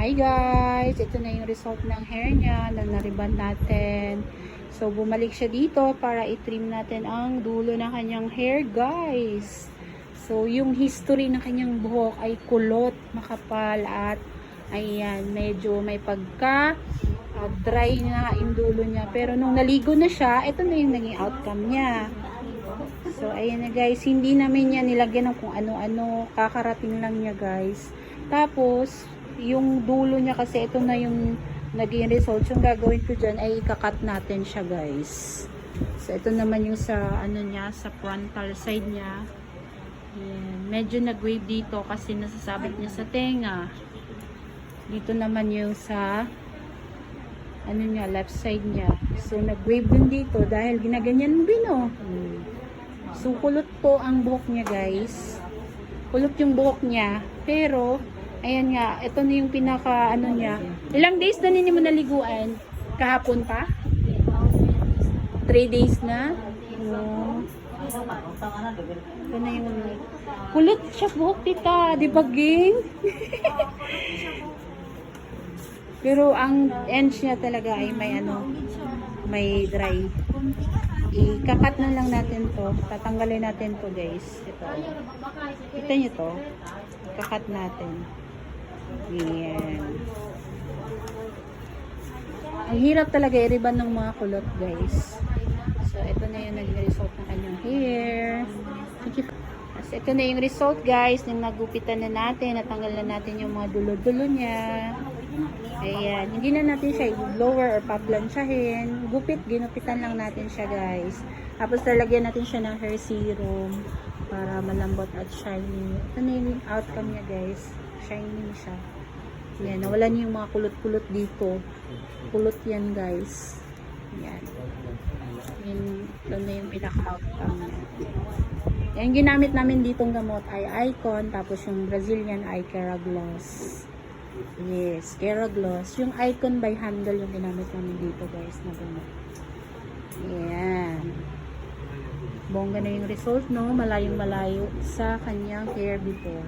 Hi guys! Ito na yung result ng hair niya na nariban natin. So, bumalik siya dito para i-trim natin ang dulo ng kanyang hair guys. So, yung history ng kanyang buhok ay kulot, makapal at ayan, medyo may pagka ah, dry na yung dulo niya. Pero nung naligo na siya, ito na yung naging outcome niya. So, ayan na guys, hindi namin niya nilagyan ng kung ano-ano, kakarating lang niya guys. Tapos, yung dulo niya kasi ito na yung naging result. Yung gagawin ko dyan ay ikakat natin siya guys. So, ito naman yung sa, ano niya, sa frontal side niya. Ayan. Medyo nag-wave dito kasi nasasabit niya sa tenga. Dito naman yung sa, ano niya, left side niya. So, nag-wave din dito dahil ginaganyan mo din, oh. So, kulot po ang buhok niya, guys. Kulot yung buhok niya. Pero, ayan nga, ito na yung pinaka, ano niya. Ilang days na ninyo mo naliguan? Kahapon pa? 3 days na? No. Ito na yung, kulot siya buhok, tita. Di ba, ging? Pero, ang ends niya talaga ay may ano, may dry. Ikakat na lang natin to. Tatanggalin natin to guys. Ito. Kita nyo to. Ikakat natin. Yan. Ang hirap talaga i-riban ng mga kulot guys. So, ito na yung nag-result ng kanyang hair. Tapos, ito na yung result guys. Nung nagupitan na natin, natanggal na natin yung mga dulo-dulo niya. Ayan. Hindi na natin siya i-blower or paplansyahin. Gupit, ginupitan lang natin siya guys. Tapos lalagyan natin siya ng hair serum para malambot at shiny. Ito na yung outcome niya guys. Shiny siya. Ayan. Nawala niya yung mga kulot-kulot dito. Kulot yan guys. Ayan. Yan, ito na yung pinaka-outcome niya. Yung ginamit namin ditong gamot ay Icon, tapos yung Brazilian Eye Care Gloss. Yes, Kera Gloss. Yung Icon by Handle yung ginamit namin dito guys na gamot. Ayan. Bongga na yung result, no? Malayong malayo sa kanyang hair before.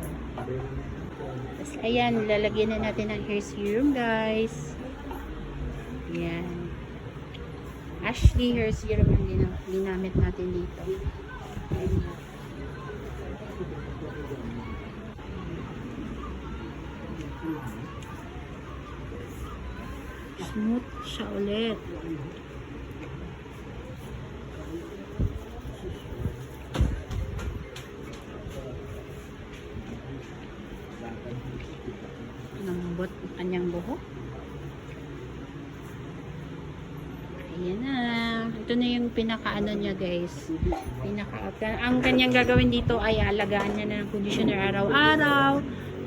Tapos, ayan, lalagyan na natin ng hair serum, guys. Ayan. Ashley hair serum yung gina- ginamit natin dito. Ayan. Smooth siya ulit. Lambot ang kanyang buhok. Ayan na. Ito na yung pinaka-ano niya guys. Pinaka ang kanyang gagawin dito ay alagaan niya ng conditioner araw-araw.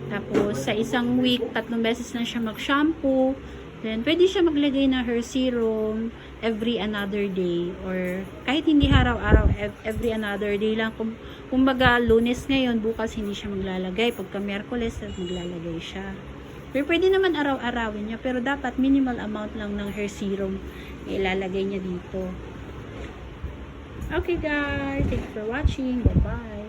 Tapos sa isang week, tatlong beses na siya mag-shampoo. Then, pwede siya maglagay ng hair serum every another day. Or kahit hindi araw-araw, ev- every another day lang. Kung, kumbaga, lunes ngayon, bukas hindi siya maglalagay. Pagka Miyerkules, maglalagay siya. Pero pwede naman araw-arawin niya. Pero dapat minimal amount lang ng hair serum ilalagay niya dito. Okay guys, thanks for watching. Bye-bye.